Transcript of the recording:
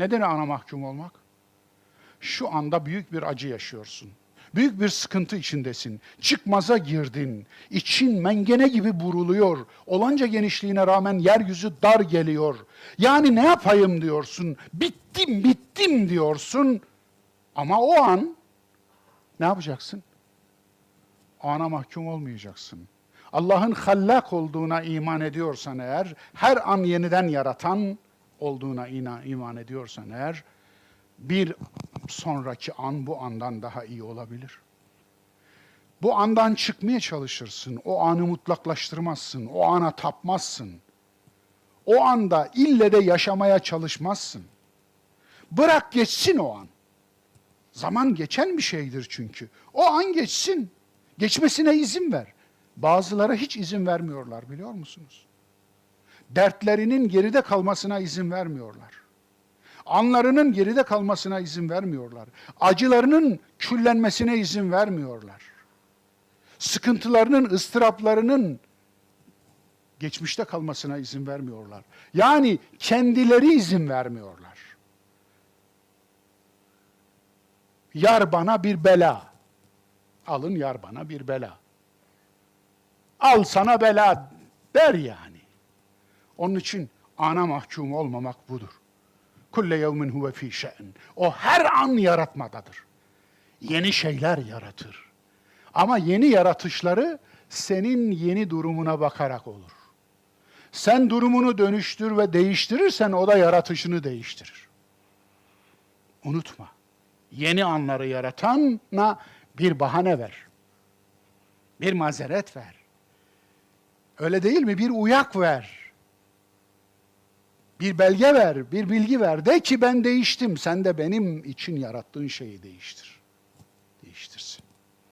Neden ana mahkum olmak? Şu anda büyük bir acı yaşıyorsun. Büyük bir sıkıntı içindesin. Çıkmaza girdin. İçin mengene gibi buruluyor. Olanca genişliğine rağmen yeryüzü dar geliyor. Yani ne yapayım diyorsun. Bittim, bittim diyorsun. Ama o an ne yapacaksın? Ana mahkum olmayacaksın. Allah'ın hallak olduğuna iman ediyorsan eğer, her an yeniden yaratan olduğuna ina- iman ediyorsan eğer, bir sonraki an bu andan daha iyi olabilir. Bu andan çıkmaya çalışırsın. O anı mutlaklaştırmazsın. O ana tapmazsın. O anda ille de yaşamaya çalışmazsın. Bırak geçsin o an. Zaman geçen bir şeydir çünkü. O an geçsin. Geçmesine izin ver. Bazıları hiç izin vermiyorlar biliyor musunuz? Dertlerinin geride kalmasına izin vermiyorlar. Anlarının geride kalmasına izin vermiyorlar. Acılarının küllenmesine izin vermiyorlar. Sıkıntılarının, ıstıraplarının geçmişte kalmasına izin vermiyorlar. Yani kendileri izin vermiyorlar. Yar bana bir bela. Alın yar bana bir bela. Al sana bela der yani. Onun için ana mahkum olmamak budur. Kulle yevmin huve fî şe'n. O her an yaratmadadır. Yeni şeyler yaratır. Ama yeni yaratışları senin yeni durumuna bakarak olur. Sen durumunu dönüştür ve değiştirirsen o da yaratışını değiştirir. Unutma. Yeni anları yaratana bir bahane ver. Bir mazeret ver. Öyle değil mi? Bir uyak ver bir belge ver, bir bilgi ver. De ki ben değiştim. Sen de benim için yarattığın şeyi değiştir. Değiştirsin.